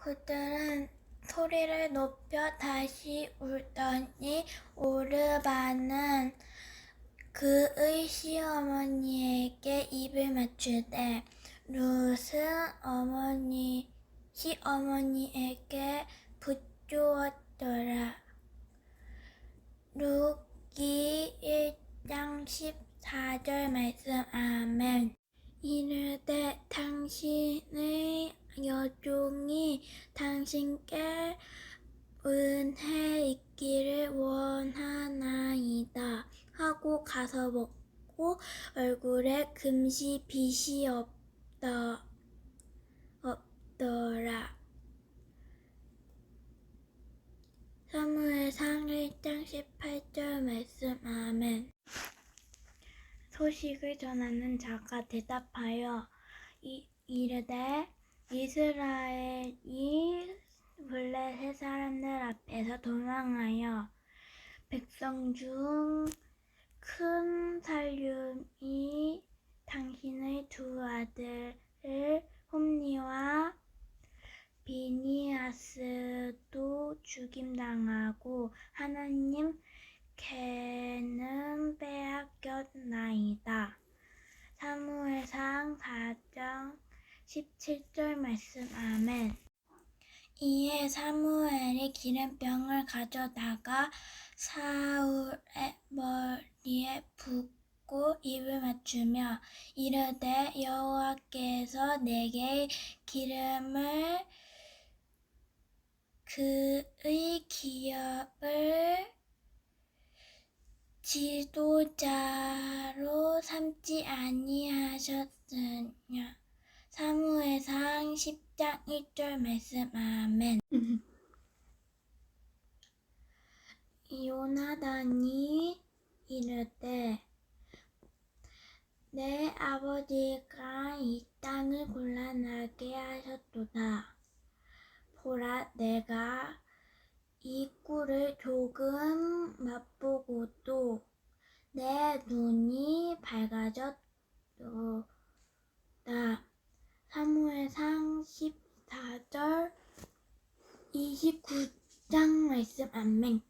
그들은 소리를 높여 다시 울더니 오르반은 그의 시어머니에게 입을 맞추되 룻은 어머니 시어머니에게 붙주었더라. 룻기 1장 14절 말씀 아멘. 이르되 당신의 당신께 은혜 있기를 원하나이다 하고 가서 먹고 얼굴에 금시 빛이 없다 없더라. 사무엘상 1장 18절 말씀 아멘. 소식을 전하는 자가 대답하여 이, 이르되 이스라엘이 블레셋 사람들 앞에서 도망하여 백성 중 큰 살림이 당신의 두 아들을 홈니와 비니아스도 죽임당하고 하나님 개는 빼앗겼나이다. 사무엘상 4장 17절 말씀 아멘. 이에 사무엘이 기름병을 가져다가 사울의 머리에 붓고 입을 맞추며 이르되 여호와께서 내게 기름을 그의 기업을 지도자로 삼지 아니하셨느 1장 1절 말씀 아멘. 요나단이 이르되 내 아버지가 이 땅을 곤란하게 하셨도다. 보라 내가 이 꿀을 조금 맛보고도 내 눈이 밝아졌도다. 사무엘상 14절 29장 말씀 아멘.